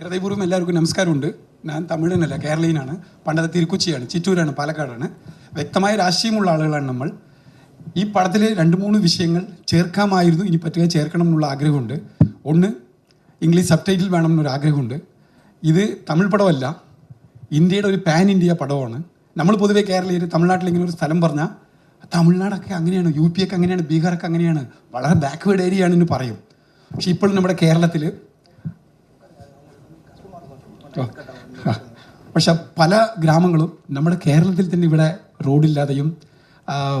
ഹൃദയപൂർവം എല്ലാവർക്കും നമസ്കാരമുണ്ട്. ഞാൻ തമിഴനല്ല കേരളീയനാണ്. പണ്ടത്തെ തിരുക്കൊച്ചിയാണ് ചിറ്റൂരാണ് പാലക്കാടാണ്. വ്യക്തമായ രാഷ്ട്രീയമുള്ള ആളുകളാണ് നമ്മൾ. ഈ പടത്തിൽ രണ്ട് മൂന്ന് വിഷയങ്ങൾ ചേർക്കാമായിരുന്നു. ഇനി പറ്റുക ചേർക്കണം എന്നുള്ള ആഗ്രഹമുണ്ട്. ഒന്ന് ഇംഗ്ലീഷ് സബ് ടൈറ്റിൽ വേണം എന്നൊരു ആഗ്രഹമുണ്ട്. ഇത് തമിഴ് പടമല്ല. ഇന്ത്യയുടെ ഒരു പാൻ ഇന്ത്യ പടമാണ്. നമ്മൾ പൊതുവെ കേരളീയർ തമിഴ്നാട്ടിൽ ഇങ്ങനെ ഒരു സ്ഥലം പറഞ്ഞാൽ തമിഴ്നാടൊക്കെ അങ്ങനെയാണ് യു പി ഒക്കെ അങ്ങനെയാണ് ബീഹാറൊക്കെ അങ്ങനെയാണ് വളരെ ബാക്ക്വേർഡ് ഏരിയ ആണെന്ന് പറയും. പക്ഷേ ഇപ്പോഴും നമ്മുടെ കേരളത്തിൽ പക്ഷെ പല ഗ്രാമങ്ങളും നമ്മുടെ കേരളത്തിൽ തന്നെ ഇവിടെ റോഡില്ലാതെയും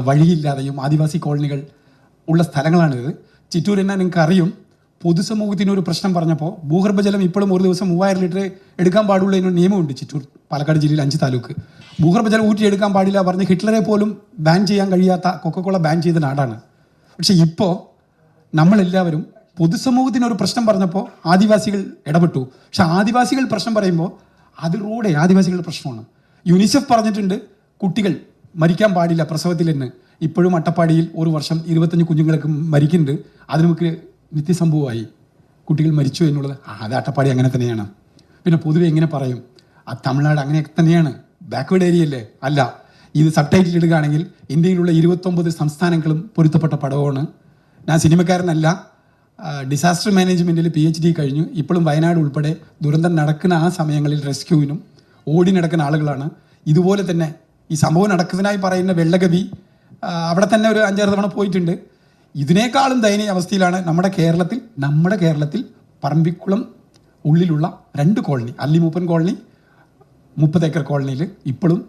വഴിയില്ലാതെയും ആദിവാസി കോളനികൾ ഉള്ള സ്ഥലങ്ങളാണിത്. ചിറ്റൂർ എന്നാ നിങ്ങൾക്ക് അറിയും. പൊതുസമൂഹത്തിന് ഒരു പ്രശ്നം പറഞ്ഞപ്പോൾ ഭൂഗർഭജലം ഇപ്പോഴും ഒരു ദിവസം മൂവായിരം ലിറ്റർ എടുക്കാൻ പാടുള്ള നിയമമുണ്ട് ചിറ്റൂർ പാലക്കാട് ജില്ലയിൽ അഞ്ച് താലൂക്ക്. ഭൂഗർഭജലം ഊറ്റി എടുക്കാൻ പാടില്ല പറഞ്ഞ് ഹിറ്റ്ലറെ പോലും ബാൻ ചെയ്യാൻ കഴിയാത്ത കൊക്കക്കോള ബാൻ ചെയ്ത നാടാണ്. പക്ഷെ ഇപ്പോൾ നമ്മളെല്ലാവരും പൊതുസമൂഹത്തിന് ഒരു പ്രശ്നം പറഞ്ഞപ്പോൾ ആദിവാസികൾ ഇടപെട്ടു. പക്ഷെ ആദിവാസികൾ പ്രശ്നം പറയുമ്പോൾ അതിലൂടെ ആദിവാസികളുടെ പ്രശ്നമാണ്. യുനിസെഫ് പറഞ്ഞിട്ടുണ്ട് കുട്ടികൾ മരിക്കാൻ പാടില്ല പ്രസവത്തിൽ തന്നെ ഇപ്പോഴും അട്ടപ്പാടിയിൽ ഒരു വർഷം ഇരുപത്തഞ്ച് കുഞ്ഞുങ്ങൾക്ക് മരിക്കുന്നുണ്ട്. അത് നമുക്ക് നിത്യസംഭവമായി കുട്ടികൾ മരിച്ചു എന്നുള്ളത്. അത് അട്ടപ്പാടി അങ്ങനെ തന്നെയാണ്. പിന്നെ പൊതുവെ എങ്ങനെ പറയും. ആ തമിഴ്നാട് അങ്ങനെ തന്നെയാണ്. ബാക്ക്വേഡ് ഏരിയ അല്ലേ? അല്ല. ഇത് സബ്ടൈറ്റിൽ ഇടുകയാണെങ്കിൽ ഇന്ത്യയിലുള്ള ഇരുപത്തൊമ്പത് സംസ്ഥാനങ്ങളും പൊരുത്തപ്പെട്ട പടവാണ്. ഞാൻ സിനിമക്കാരനല്ല. ഡിസാസ്റ്റർ മാനേജ്മെന്റിൽ പി എച്ച് ഡി കഴിഞ്ഞു. ഇപ്പോഴും വയനാട് ഉൾപ്പെടെ ദുരന്തം നടക്കുന്ന ആ സമയങ്ങളിൽ റെസ്ക്യൂവിനും ഓടി നടക്കുന്ന ആളുകളാണ്. ഇതുപോലെ തന്നെ ഈ സംഭവം നടക്കുന്നതിനായി പറയുന്ന വെള്ളഗവി അവിടെ തന്നെ ഒരു അഞ്ചാറ് തവണ പോയിട്ടുണ്ട്. ഇതിനേക്കാളും ദയനീയ അവസ്ഥയിലാണ് നമ്മുടെ കേരളത്തിൽ നമ്മുടെ കേരളത്തിൽ പറമ്പിക്കുളം ഉള്ളിലുള്ള രണ്ട് കോളനി അല്ലിമൂപ്പൻ കോളനി മുപ്പത് ഏക്കർ കോളനിയിൽ ഇപ്പോഴും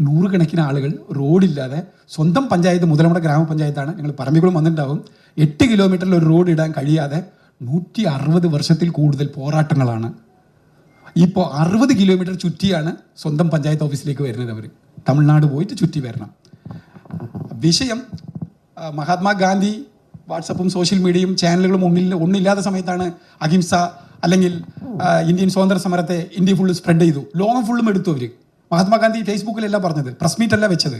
നൂറുകണക്കിന് ആളുകൾ റോഡില്ലാതെ സ്വന്തം പഞ്ചായത്ത് മുതലമട ഗ്രാമപഞ്ചായത്താണ്. ഞങ്ങൾ പറമ്പിക്കുളം വന്നിട്ടുണ്ടാവും. എട്ട് കിലോമീറ്ററിൽ ഒരു റോഡ് ഇടാൻ കഴിയാതെ നൂറ്റി അറുപത് വർഷത്തിൽ കൂടുതൽ പോരാട്ടങ്ങളാണ്. ഇപ്പോൾ അറുപത് കിലോമീറ്റർ ചുറ്റിയാണ് സ്വന്തം പഞ്ചായത്ത് ഓഫീസിലേക്ക് വരുന്നത് അവർ തമിഴ്നാട് പോയിട്ട് ചുറ്റി വരണം. വിഷയം മഹാത്മാഗാന്ധി വാട്സപ്പും സോഷ്യൽ മീഡിയയും ചാനലുകളും ഒന്നില്ല ഒന്നില്ലാത്ത സമയത്താണ് അഹിംസ അല്ലെങ്കിൽ ഇന്ത്യൻ സ്വാതന്ത്ര്യ സമരത്തെ ഇന്ത്യ ഫുള്ള് സ്പ്രെഡ് ചെയ്തു. ലോകം ഫുള്ളും എടുത്തു അവർ മഹാത്മാഗാന്ധി ഫേസ്ബുക്കിലല്ല പറഞ്ഞത് പ്രസ് മീറ്റല്ല വെച്ചത്.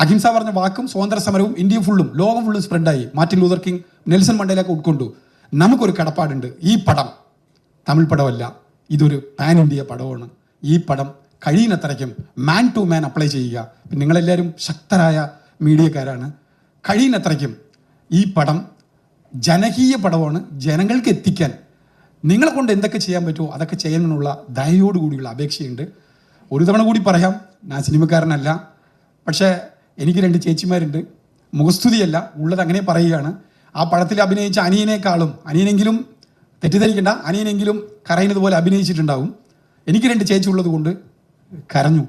അഹിംസ പറഞ്ഞ വാക്കും സ്വാതന്ത്ര്യ സമരവും ഇന്ത്യ ഫുള്ളും ലോകം ഫുള്ളും സ്പ്രെഡായി മാർട്ടിൻ ലൂതർ കിങ് നെൽസൺ മണ്ടേലൊക്കെ ഉൾക്കൊണ്ടു. നമുക്കൊരു കടപ്പാടുണ്ട്. ഈ പടം തമിഴ് പടമല്ല. ഇതൊരു പാൻ ഇന്ത്യ പടമാണ്. ഈ പടം കഴിയുന്നത്രയ്ക്കും മാൻ ടു മാൻ അപ്ലൈ ചെയ്യുക. നിങ്ങളെല്ലാവരും ശക്തരായ മീഡിയക്കാരാണ്. കഴിയുന്നത്രയ്ക്കും ഈ പടം ജനകീയ പടമാണ്. ജനങ്ങൾക്ക് എത്തിക്കാൻ. നിങ്ങളെ കൊണ്ട് എന്തൊക്കെ ചെയ്യാൻ പറ്റുമോ അതൊക്കെ ചെയ്യാനുള്ള ദയയോടുകൂടിയുള്ള അപേക്ഷയുണ്ട്. ഒരു തവണ കൂടി പറയാം. ഞാൻ സിനിമക്കാരനല്ല. പക്ഷേ എനിക്ക് രണ്ട് ചേച്ചിമാരുണ്ട്. മുഖസ്തുതിയല്ല ഉള്ളത് അങ്ങനെ പറയുകയാണ്. ആ പടത്തിൽ അഭിനയിച്ച അനിയനേക്കാളും അനിയനെങ്കിലും തെറ്റിദ്ധരിക്കണ്ട അനിയനെങ്കിലും കരയുന്നത് പോലെ അഭിനയിച്ചിട്ടുണ്ടാവും. എനിക്ക് രണ്ട് ചേച്ചി ഉള്ളത് കൊണ്ട് കരഞ്ഞു.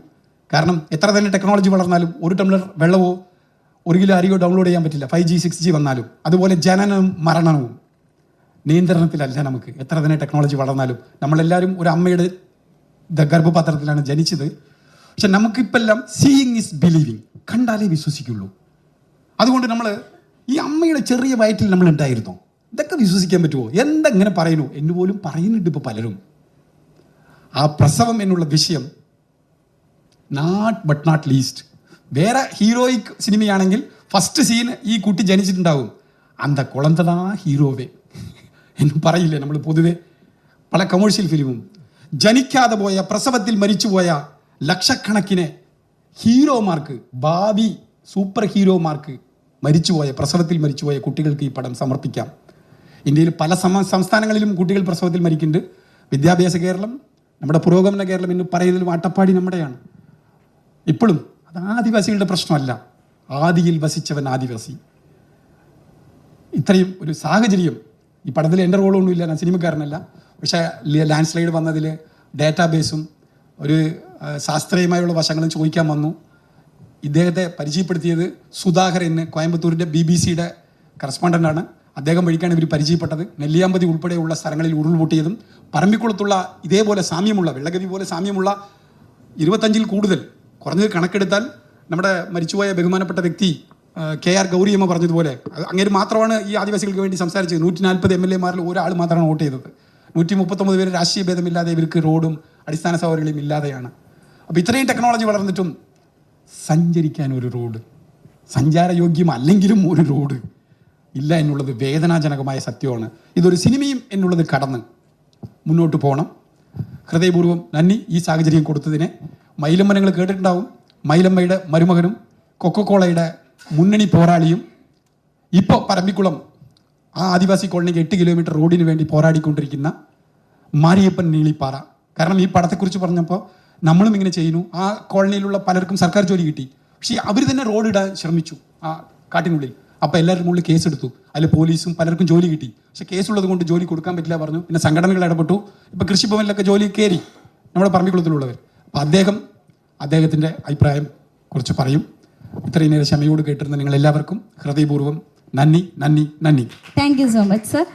കാരണം എത്ര തന്നെ ടെക്നോളജി വളർന്നാലും ഒരു ടംബ്ലർ വെള്ളമോ ഒരു കിലോ അരിയോ ഡൗൺലോഡ് ചെയ്യാൻ പറ്റില്ല. ഫൈവ് ജി സിക്സ് ജി വന്നാലും. അതുപോലെ ജനനവും മരണവും. നിയന്ത്രണത്തിലല്ല നമുക്ക്. എത്ര തന്നെ ടെക്നോളജി വളർന്നാലും. നമ്മളെല്ലാവരും ഒരു അമ്മയുടെ ഗർഭപാത്രത്തിലാണ് ജനിച്ചത്. പക്ഷെ നമുക്കിപ്പെല്ലാം സീയിങ് ഇസ് ബിലീവിങ് കണ്ടാലേ വിശ്വസിക്കുള്ളൂ. അതുകൊണ്ട് നമ്മൾ ഈ അമ്മയുടെ ചെറിയ വയറ്റിൽ നമ്മൾ ഉണ്ടായിരുന്നോ ഇതൊക്കെ വിശ്വസിക്കാൻ പറ്റുമോ? എന്തെങ്ങനെ പറയുന്നു? എന്ന് പോലും പറയുന്നുണ്ട് ഇപ്പോൾ പലരും. ആ പ്രസവം എന്നുള്ള വിഷയം നാട്ട് ബട്ട് നോട്ട് ലീസ്റ്റ് വേറെ ഹീറോയിക് സിനിമയാണെങ്കിൽ ഫസ്റ്റ് സീൻ ഈ കുട്ടി ജനിച്ചിട്ടുണ്ടാവും. അന്ത കുളന്തതാ ഹീറോവേ എന്ന് പറയില്ലേ നമ്മൾ പൊതുവെ. പല കമേഴ്ഷ്യൽ ഫിലിമും ജനിക്കാതെ പോയ പ്രസവത്തിൽ മരിച്ചുപോയ ലക്ഷക്കണക്കിന് ഹീറോമാർക്ക് ഭാവി സൂപ്പർ ഹീറോമാർക്ക് മരിച്ചുപോയ പ്രസവത്തിൽ മരിച്ചുപോയ കുട്ടികൾക്ക് ഈ പടം സമർപ്പിക്കാം. ഇന്ത്യയിൽ പല സംസ്ഥാനങ്ങളിലും കുട്ടികൾ പ്രസവത്തിൽ മരിക്കുന്നുണ്ട്. വിദ്യാഭ്യാസ കേരളം നമ്മുടെ പുരോഗമന കേരളം എന്ന് പറയുന്നതിലും അട്ടപ്പാടി നമ്മുടെയാണ്. ഇപ്പോഴും അത് ആദിവാസികളുടെ പ്രശ്നമല്ല. ആദിയിൽ വസിച്ചവൻ ആദിവാസി. ഇത്രയും ഒരു സാഹചര്യം ഈ പടത്തിൽ എന്റെ റോളൊന്നുമില്ല ഞാൻ സിനിമക്കാരനല്ല. പക്ഷേ ലാൻഡ് സ്ലൈഡ് വന്നതിൽ ഡാറ്റാബേസും ഒരു ശാസ്ത്രീയമായുള്ള വശങ്ങളും ചോദിക്കാൻ വന്നു. ഇദ്ദേഹത്തെ പരിചയപ്പെടുത്തിയത് സുധാകർ എന്ന് കോയമ്പത്തൂരിന്റെ ബി ബി സിയുടെ കറസ്പോണ്ടന്റാണ്. അദ്ദേഹം വഴിക്കാണ് ഇവർ പരിചയപ്പെട്ടത്. നെല്ലിയാമ്പതി ഉൾപ്പെടെയുള്ള സ്ഥലങ്ങളിൽ ഉരുൾപൊട്ടിയതും പറമ്പിക്കുളത്തുള്ള ഇതേപോലെ സാമ്യമുള്ള വെള്ളഗവി പോലെ സാമ്യമുള്ള ഇരുപത്തഞ്ചിൽ കൂടുതൽ കുറഞ്ഞത് കണക്കെടുത്താൽ നമ്മുടെ മരിച്ചുപോയ ബഹുമാനപ്പെട്ട വ്യക്തി കെ ആർ ഗൗരിയമ്മ പറഞ്ഞതുപോലെ അങ്ങനെ മാത്രമാണ് ഈ ആദിവാസികൾക്ക് വേണ്ടി സംസാരിച്ചത്. നൂറ്റി നാൽപ്പത് എം എൽ എമാരിൽ ഒരാൾ മാത്രമാണ് വോട്ട് ചെയ്തത്. നൂറ്റി മുപ്പത്തൊമ്പത് പേര് രാഷ്ട്രീയ ഭേദമില്ലാതെ ഇവർക്ക് റോഡും അടിസ്ഥാന സൗകര്യങ്ങളും ഇല്ലാതെയാണ്. അപ്പോൾ ഇത്രയും ടെക്നോളജി വളർന്നിട്ടും സഞ്ചരിക്കാൻ ഒരു റോഡ് സഞ്ചാരയോഗ്യമല്ലെങ്കിലും ഒരു റോഡ് ഇല്ല എന്നുള്ളത് വേദനാജനകമായ സത്യമാണ്. ഇതൊരു സിനിമയും എന്നുള്ളത് കടന്ന് മുന്നോട്ട് പോകണം ഹൃദയപൂർവം നന്ദി ഈ സാഹചര്യം കൊടുത്തതിന്. മൈലമ്മ നിങ്ങൾ കേട്ടിട്ടുണ്ടാവും. മൈലമ്മയുടെ മരുമകനും കൊക്കക്കോളയുടെ മുന്നണി പോരാളിയും ഇപ്പോൾ പറമ്പിക്കുളം ആ ആദിവാസി കോളനിക്ക് എട്ട് കിലോമീറ്റർ റോഡിന് വേണ്ടി പോരാടിക്കൊണ്ടിരിക്കുന്ന മാരിയപ്പൻ നീളിപ്പാറ. കാരണം ഈ പടത്തെക്കുറിച്ച് പറഞ്ഞപ്പോൾ നമ്മളും ഇങ്ങനെ ചെയ്യുന്നു. ആ കോളനിയിലുള്ള പലർക്കും സർക്കാർ ജോലി കിട്ടി. പക്ഷേ അവർ തന്നെ റോഡ് ഇടാൻ ശ്രമിച്ചു ആ കാട്ടിനുള്ളിൽ. അപ്പോൾ എല്ലാവരും മുകളിൽ കേസ് എടുത്തു. അതിൽ പോലീസും പലർക്കും ജോലി കിട്ടി. പക്ഷെ കേസുള്ളത് കൊണ്ട് ജോലി കൊടുക്കാൻ പറ്റില്ല പറഞ്ഞു. പിന്നെ സംഘടനകൾ ഇടപെട്ടു. ഇപ്പോൾ കൃഷിഭവനിലൊക്കെ ജോലി കയറി. നമ്മുടെ പറമ്പിക്കുളത്തിലുള്ളവർ അപ്പോൾ അദ്ദേഹം അദ്ദേഹത്തിന്റെ അഭിപ്രായം കുറച്ച് പറയും. ഇത്രയും നേരം ക്ഷമയോട് കേട്ടിരുന്ന നിങ്ങൾ എല്ലാവർക്കും ഹൃദയപൂർവം നന്ദി നന്ദി നന്ദി. Thank you so much sir